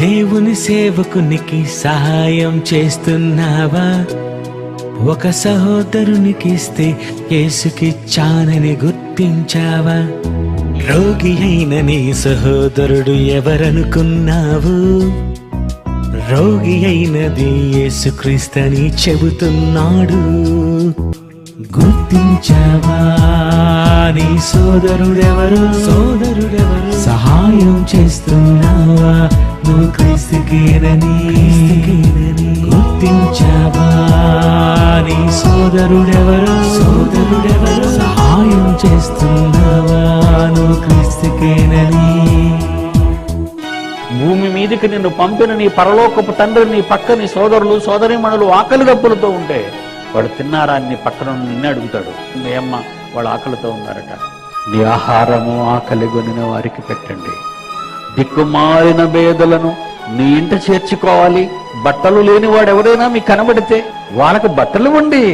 దేవుని సేవకునికి సహాయం చేస్తున్నావా? ఒక సహోదరునికి ఇస్తే యేసుకిచ్చానని గుర్తించావా? రోగి అయిన నీ సహోదరుడు ఎవరనుకున్నావు? రోగి అయినది యేసుక్రీస్తని చెబుతున్నాడు. గుర్తించావా నీ సోదరుడెవరు? సోదరుడు క్రీస్తుకేనని గుర్తించావా నీ సోదరుడెవరు? సోదరుడెవరు? సహాయం చేస్తున్నావా నువ్వు క్రీస్తుకేనని? భూమి మీదకి నిన్ను పంపిన నీ పరలోకపు తండ్రి నీ పక్క నీ సోదరులు సోదరిమణులు ఆకలి దప్పులతో ఉంటే వాడు తిన్నారా అని నీ పక్కన నిన్నే అడుగుతాడు. మీ అమ్మ వాళ్ళు ఆకలితో ఉన్నారట. నీ ఆహారము ఆకలి కొనిన వారికి పెట్టండి. దిక్కుమాలిన బేదలను నీ ఇంట చేర్చుకోవాలి. బట్టలు లేని వాడు ఎవరైనా మీకు కనబడితే వాళ్ళకు బట్టలు ఉండి